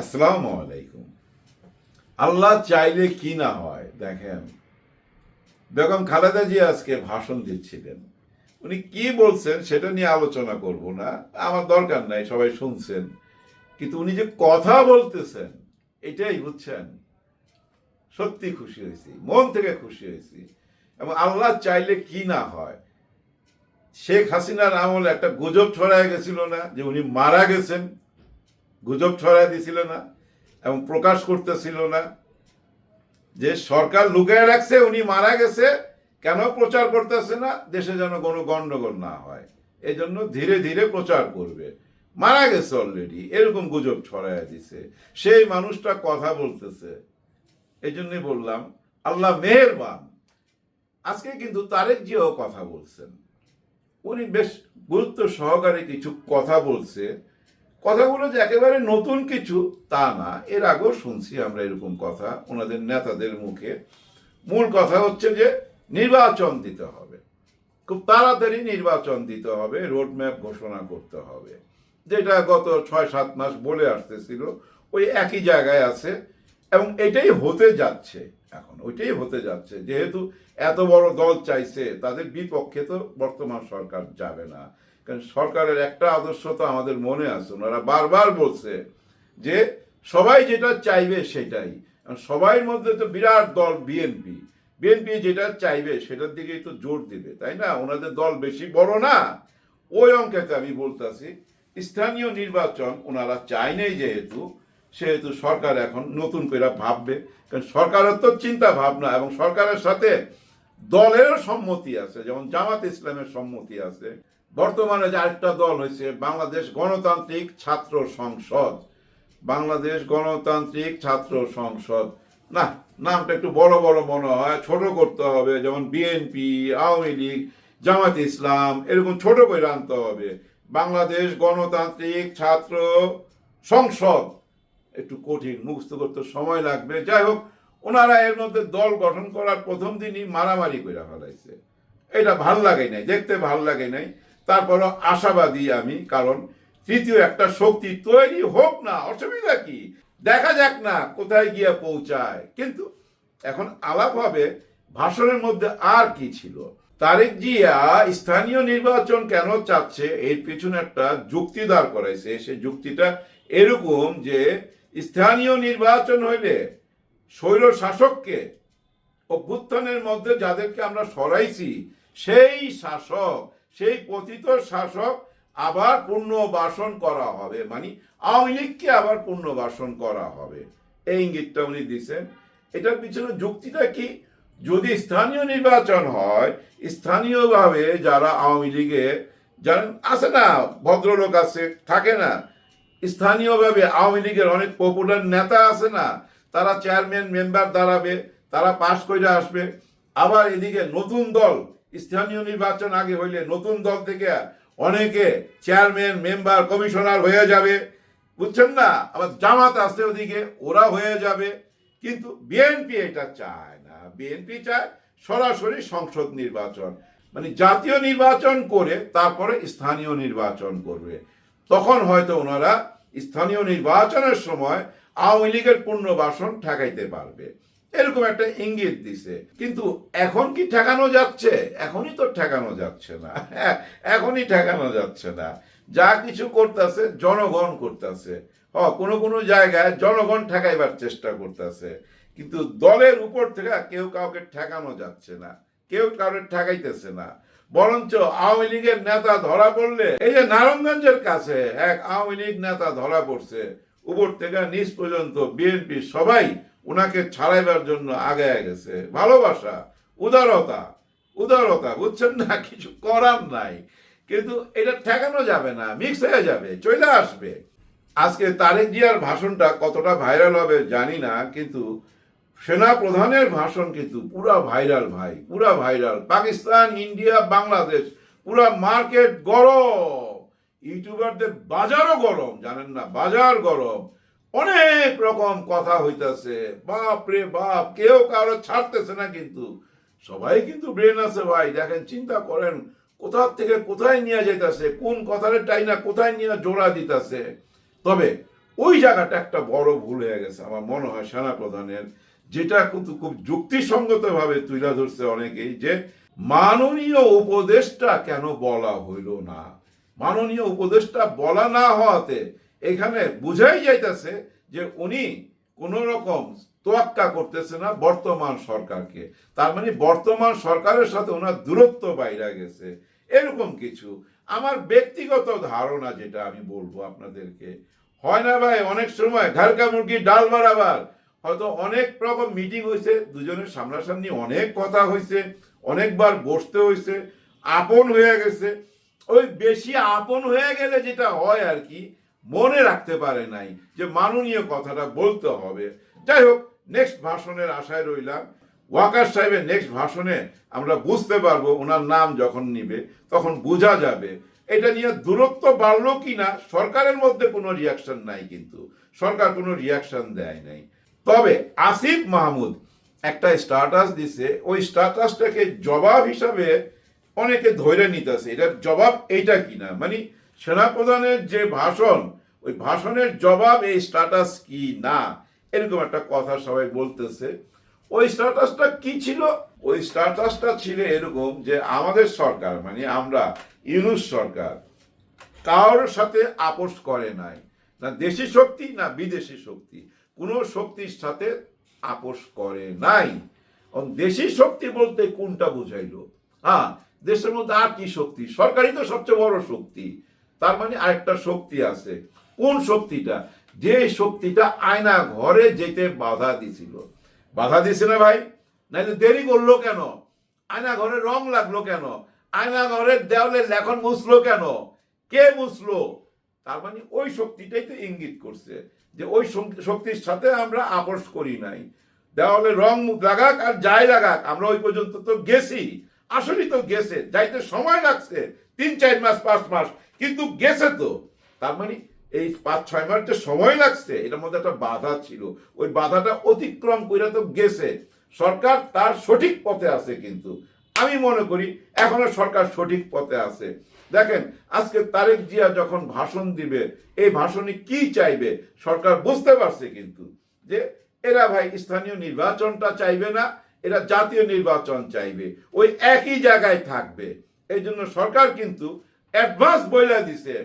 আসসালামু আলাইকুম। আল্লাহ চাইলে কি না হয়, দেখেন। বেগম খালেদা জিয়া আজকে ভাষণ দিচ্ছিলেন। উনি কি বলছেন সেটা নিয়ে আলোচনা করব না, আমার দরকার নাই, সবাই শুনছেন। কিন্তু উনি যে কথা বলতেছেন, এটাই বুঝছেন। সত্যি খুশি হয়েছি, মন থেকে খুশি হয়েছি। এবং আল্লাহ চাইলে কি না হয়, শেখ হাসিনার আমলে একটা গুজব ছড়ায় গেছিল না যে উনি মারা গেছেন? গুজব ছড়ায় দিছিল না এবং প্রকাশ করতেছিল না। যে সরকার লুকায় রাখছে, উনি মারা গেছে, কেন প্রচার করতেছে না? দেশে যেন কোনো গন্ডগোল না হয়। এই জন্য ধীরে ধীরে প্রচার করবে। মারা গেছে অলরেডি এরকম গুজব ছড়ায় দিছে। সেই মানুষটা কথা বলতেছে। এই জন্যই বললাম, আল্লাহ মেহেরবান। আজকে কিন্তু তারেক জিয়াও কথা বলছেন। উনি বেশ গুরুত্ব সহকারে কিছু কথা বলছে। কথাগুলো যে একেবারে নতুন কিছু, তা না। এর আগেও শুনছি আমরা এরকম কথা। ওনাদের নেতাদের মুখে। মূল কথা হচ্ছে যে, নির্বাচন দিতে হবে। খুব তাড়াতাড়ি নির্বাচন দিতে হবে রোড ম্যাপ ঘোষণা করতে হবে। যেটা গত ছয়, সাত মাস বলে আসতেছিল, ওই একই জায়গায় আছে। এবং এটাই হতে যাচ্ছে এখন, ওইটাই হতে যাচ্ছে। যেহেতু এত বড় দল চাইছে, তাদের বিপক্ষে তো বর্তমান সরকার যাবে না। কারণ সরকারের একটা আদর্শ তো আমাদের মনে আছে। ওনারা বারবার বলছে যে সবাই যেটা চাইবে সেটাই। সবাইয়ের মধ্যে তো বিরাট দল বিএনপি। বিএনপি যেটা চাইবে সেটার দিকেই তো জোর দিবে, তাই না? ওনাদের দল বেশি বড় না। ওই অঙ্কেতে আমি বলতেছি, স্থানীয় নির্বাচন ওনারা চায় যেহেতু, সেহেতু সরকার এখন নতুন করে ভাববে। কারণ সরকারের তো চিন্তা ভাবনা এবং সরকারের সাথে দলেরও সম্মতি আছে, যেমন জামাত ইসলামের সম্মতি আছে। বর্তমানে যে আরেকটা দল হয়েছে, বাংলাদেশ গণতান্ত্রিক ছাত্র সংসদ। বাংলাদেশ গণতান্ত্রিক ছাত্র সংসদ। না, নামটা একটু বড় বড় মনে হয়, ছোট করতে হবে, যেমন বিএনপি, আওয়ামী লীগ জামাত ইসলাম, এরকম ছোট করে আনতে হবে। বাংলাদেশ গণতান্ত্রিক ছাত্র সংসদ। একটু কঠিন, মুখস্থ করতে সময় লাগবে। যাই হোক, ওনারা এর মধ্যে দল গঠন করার প্রথম দিনই মারামারি করে ফেলাইছে। এটা ভালো লাগে নাই, দেখতে ভালো লাগে নাই। তারপরও আশাবাদী আমি, কারণ তৃতীয় একটা শক্তি তৈরি হোক না, অসুবিধা কি? দেখা যাক না কোথায় গিয়ে পৌঁছায়। কিন্তু এখন আলাপ হবে, ভাষণের মধ্যে আর কি ছিল? তারেক জিয়া স্থানীয় নির্বাচন কেন চাচ্ছে? এর পিছনে একটা যুক্তি দাঁড় করাইছে। সে যুক্তিটা এরকম যে স্থানীয় নির্বাচন হইলে স্বৈর শাসককে অভ্যুত্থানের মধ্যে যাদেরকে আমরা সরাইছি, সেই শাসক সেই পতিত শাসক আবার পুনর্বাসন করা হবে। মানে আওয়ামী লীগকে আবার পুনর্বাসন করা হবে। এই ইঙ্গিতটা উনি দিচ্ছেন এটার পিছনে যুক্তিটা কি? যদি স্থানীয় নির্বাচন হয়, স্থানীয়ভাবে যারা আওয়ামী লীগে জানেন আছে না, ভদ্রলোক আছে, থাকে না, স্থানীয়ভাবে আওয়ামী লীগের অনেক পপুলার নেতা আছে না, তারা চেয়ারম্যান মেম্বার দাঁড়াবে, তারা পাশ করে আসবে। আবার এদিকে নতুন দল স্থানীয় নির্বাচন আগে হইলে নতুন দল থেকে অনেকে চেয়ারম্যান মেম্বার কমিশনার হয়ে যাবে। বুঝছেন না? আবার জামাত আছে ওদিকে ওরা হয়ে যাবে। কিন্তু বিএনপি এটা চায় না। বিএনপি চায় সরাসরি সংসদ নির্বাচন। মানে জাতীয় নির্বাচন করে তারপরে স্থানীয় নির্বাচন করবে। তখন হয়তো ওনারা স্থানীয় নির্বাচনের সময় আওয়ামী লীগের পুনর্বাসন ঠেকাইতে পারবে। এরকম একটা ইঙ্গিত দিছে। কিন্তু এখন কি ঠেকানো যাচ্ছে? এখনই তো ঠেকানো যাচ্ছে না। এখনই ঠেকানো যাচ্ছে না। যা কিছু করতেছে, জনগণ করতেছে। হ, কোনো কোনো জায়গায় জনগণ ঠেকাইবার চেষ্টা করতেছে। কিন্তু দলের উপর থেকে কেউ কাউকে ঠেকানো যাচ্ছে না। কেউ কাউকে ঠেকাইতেছে না। বরঞ্চ আওয়ামী লীগের নেতা ধরা পড়লে, এই যে নারায়ণগঞ্জের কাছে এক আওয়ামী লীগ নেতা ধরা পড়ছে, উপর থেকে নিচ পর্যন্ত বিএনপি সবাই ওনাকে ছাড়াইবার জন্য আগে গেছে। ভালোবাসা, উদারতা উদারতা, বুঝছেন না? কিছু করার নাই। কিন্তু এটা ঠেকানো যাবে না মিক্স হয়ে যাবে চলে আসবে। আজকে তারেক জিয়ার ভাষণটা কতটা ভাইরাল হবে জানি না, কিন্তু সেনা প্রধানের ভাষণ কিন্তু পুরা ভাইরাল ভাই, পুরা ভাইরাল পাকিস্তান, ইন্ডিয়া, বাংলাদেশ, পুরা মার্কেট গরম। ইউটিউবারদের বাজারও গরম, জানেন না? বাজার গরম। অনেক রকম কথা হইতাছে। বাপ রে বাপ, কেউ কারও ছাড়তেছে না কিন্তু। সবাই কিন্তু ব্রেন আছে ভাই, দেখেন চিন্তা করেন কোথা থেকে কোথায় নিয়ে যাইতাছে, কোন কথার টাইনা কোথায় নিয়ে জোড়া দিতাছে। তবে ওই জায়গাটা একটা বড় ভুল হয়ে গেছে, আমার মনে হয় সেনা প্রধানের যেটা কিন্তু খুব যুক্তিসঙ্গতভাবে তুলে ধরছে অনেকেই, যে মাননীয় উপদেশটা কেন বলা হইল না? মাননীয় উপদেশটা বলা না হওয়াতে এখানে বুঝাই যাইতেছে যে উনি কোন রকম তোয়াক্কা করতেছে না বর্তমান সরকারকে। তার মানে বর্তমান সরকারের সাথে ওনার দূরত্ব বাইরে গেছে। এরকম কিছু। আমার ব্যক্তিগত ধারণা যেটা আমি বলব আপনাদেরকে, হয় না ভাই, অনেক সময় ঘাড়কা মুরগি ডাল বাড়াবার হয়তো অনেক রকম মিটিং হয়েছে দুজনের সামনাসামনি অনেক কথা হয়েছে অনেকবার বসতে হয়েছে আপন হয়ে গেছে। ওই বেশি আপন হয়ে গেলে যেটা হয় আর কি মনে রাখতে পারে নাই যে মাননীয় কথাটা বলতে হবে। যাই হোক নেক্সট ভাষণের আশায় রইলাম। ওয়াকার সাহেবের নেক্সট ভাষণে আমরা বুঝতে পারব ওনার নাম যখন নিবে, তখন বোঝা যাবে। এটা নিয়ে দূরত্ব বাড়লো কি না সরকারের মধ্যে কোনো রিয়াকশন নাই কিন্তু। সরকার কোনো রিয়াকশন দেয় নাই। তবে আসিফ মাহমুদ একটা স্ট্যাটাস দিছে। ওই স্ট্যাটাসটাকে জবাব হিসাবে অনেকে ধরে নিতেছে। এটার জবাব এইটা কিনা? মানে সেনাপ্রধানের যে ভাষণ, ওই ভাষণের জবাব এই স্ট্যাটাস কি না, এরকম একটা কথা সবাই বলতেছে। ওই স্ট্যাটাসটা কি ছিল? ওই স্ট্যাটাসটা ছিল এরকম যে আমাদের সরকার মানে আমরা, ইউনুস সরকার, কারোর সাথে আপোষ করে নাই। না দেশি শক্তি, না বিদেশি শক্তি। কোনো শক্তির সাথে আপোষ করে নাই। দেশি শক্তি বলতে কোনটা বুঝাইলো? হ্যাঁ দেশের মধ্যে আর কি শক্তি? সরকারই তো সবচেয়ে বড় শক্তি। তার মানে আরেকটা শক্তি আছে। কোন শক্তিটা? যে শক্তিটা আয়না ঘরে যেতে বাধা দিছিল। বাধা দিছে না ভাই? নাইলে দেরি করল কেন? আয়না ঘরে রং লাগল কেন? আয়না ঘরের দেওয়ালে লেখন মুছলো কেন? কে মুছলো? তার মানে ওই শক্তিটাই তো ইঙ্গিত করছে যে ওই শক্তির সাথে আমরা আপোষ করি নাই। দেওয়ালে রং লাগাক আর যাই লাগাক, আমরা ওই পর্যন্ত তো গেছি। আসলেই তো গেছে, যাইতে সময় লাগছে। তিন, চার মাস, পাঁচ মাস। কিন্তু গেছে তো। তার মানে এই পাঁচ, ছয় মাস যে সময় লাগছে, এটার মধ্যে একটা বাধা ছিল। ওই বাধাটা অতিক্রম করে তো গেছে। সরকার তার সঠিক পথে আছে কিন্তু। আমি মনে করি এখনও সরকার সঠিক পথে আছে। দেখেন, আজকে তারেক জিয়া যখন ভাষণ দিবে, এই ভাষণে কি চাইবে, সরকার বুঝতে পারছে কিন্তু যে এরা ভাই স্থানীয় নির্বাচনটা চাইবে না, এরা জাতীয় নির্বাচন চাইবে। ওই একই জায়গায় থাকবে। এই জন্য সরকার কিন্তু অ্যাডভান্স বইলা দিছে।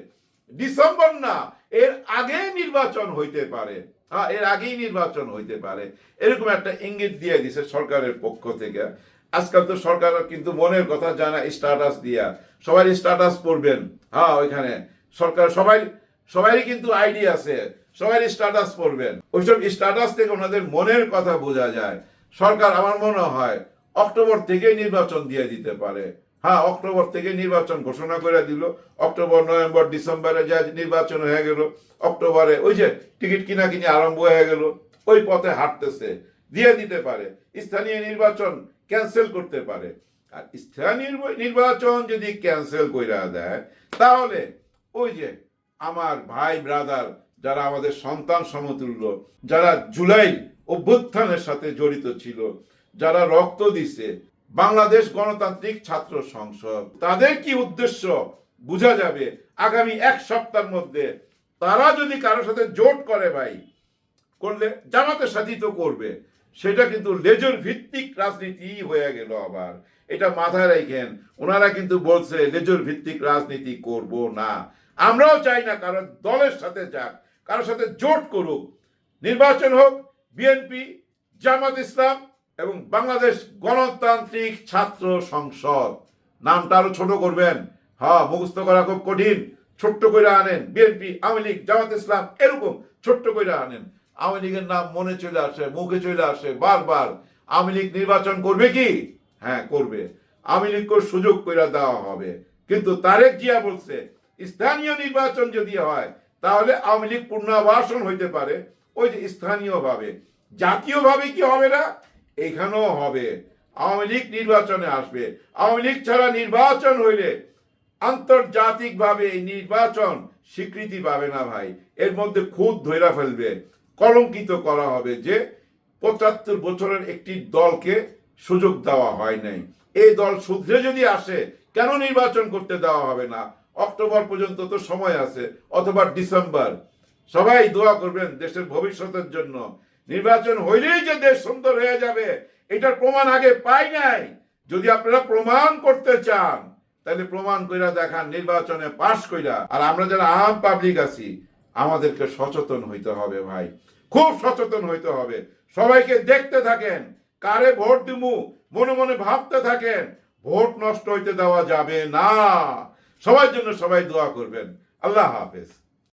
ডিসেম্বর না, এর আগে নির্বাচন হইতে পারে। হ্যাঁ এর আগেই নির্বাচন হইতে পারে। এরকম একটা ইঙ্গিত দিয়ে দিছে সরকারের পক্ষ থেকে। আজকাল তো সরকার কিন্তু মনের কথা জানা স্ট্যাটাস দিয়া। সবাই স্ট্যাটাস পড়বেন। হ্যাঁ ওইখানে। সরকার, সবাই সবারই কিন্তু আইডিয়া আছে। সবাই স্ট্যাটাস পড়বেন। ওইসব স্ট্যাটাস থেকে ওনাদের মনের কথা বোঝা যায়। সরকার, আমার মনে হয়, অক্টোবর থেকে নির্বাচন দিয়ে দিতে পারে। হ্যাঁ অক্টোবর থেকে নির্বাচন ঘোষণা করে দিল। অক্টোবর, নভেম্বর, ডিসেম্বরে যা নির্বাচন হয়ে গেল, অক্টোবরে ওই যে টিকিট কিনা কিনে আরম্ভ হয়ে গেল, ওই পথে হাঁটতেছে, দিয়ে দিতে পারে। স্থানীয় নির্বাচন ক্যান্সেল করতে পারে। আর স্থানীয় নির্বাচন যদি ক্যান্সেল করে দেয়, তাহলে ওই যে আমার ভাই ব্রাদার যারা আমাদের সন্তান সমতুল্য, যারা জুলাই অভ্যুত্থানের সাথে জড়িত ছিল, যারা রক্ত দিছে বাংলাদেশ গণতান্ত্রিক ছাত্র সংসদ। তাদের কি উদ্দেশ্য? বোঝা যাবে। আগামী এক সপ্তাহের মধ্যে তারা যদি কারোর সাথে জোট করে ভাই, করলে জামাতের সাথেই তো করবে। সেটা কিন্তু লেজর ভিত্তিক রাজনীতি হয়ে গেল আবার। এটা মাথায় রাখেন, ওনারা কিন্তু বলছে লেজর ভিত্তিক রাজনীতি করব না। আমরাও চাই না কারণ দলের সাথে যাক, কারোর সাথে জোট করুক। নির্বাচন হোক, বিএনপি, জামাত ইসলাম এবং বাংলাদেশ গণতান্ত্রিক ছাত্র সংসদ। নামটা আরও ছোট করবেন। হ্যাঁ মুখস্থ করা খুব কঠিন। ছোট্ট করে আনেন। বিএনপি, আওয়ামী লীগ, জামাত ইসলাম, এরকম ছোট্ট করে আনেন। আওয়ামী লীগের নাম মনে চলে আসে, মুখে চলে আসে বারবার। আওয়ামী লীগ নির্বাচন করবে কি? হ্যাঁ করবে। আওয়ামী লীগকে সুযোগ করে দেওয়া হবে। কিন্তু তারেক জিয়া বলছে, স্থানীয় নির্বাচন যদি হয়, তাহলে আওয়ামী লীগ পুনর্বাসন হইতে পারে। ওই যে স্থানীয়ভাবে। জাতীয়ভাবে কি হবে না? এখানেও হবে। আওয়ামী লীগ নির্বাচনে আসবে। আওয়ামী লীগ ছাড়া নির্বাচন হইলে আন্তর্জাতিকভাবে নির্বাচন স্বীকৃতি পাবে না ভাই। এর মধ্যে খুদ ধৈরা ফেলবে। কলঙ্কিত করা হবে যে পঁচাত্তর বছরের একটি দলকে সুযোগ দেওয়া হয় নাই। এই দল শুধরে যদি আসে, কেন নির্বাচন করতে দেওয়া হবে না? অক্টোবর পর্যন্ত তো সময় আছে, অথবা ডিসেম্বর। সবাই দোয়া করবেন দেশের ভবিষ্যতের জন্য। নির্বাচন হইলেই যে দেশ সুন্দর হয়ে যাবে, এটার প্রমাণ আগে পাই নাই। যদি আপনারা প্রমাণ করতে চান, তাহলে প্রমাণ কইরা দেখান, নির্বাচনে পাশ কইরা। আর আমরা যারা আম পাবলিক আছি, আমাদেরকে সচেতন হইতে হবে ভাই। খুব সচেতন হইতে হবে। সবাইকে দেখতে থাকেন, কারে ভোট দিমু, মনে মনে ভাবতে থাকেন, ভোট নষ্ট হইতে দেওয়া যাবে না। সবার জন্য সবাই দোয়া করবেন। আল্লাহ হাফেজ।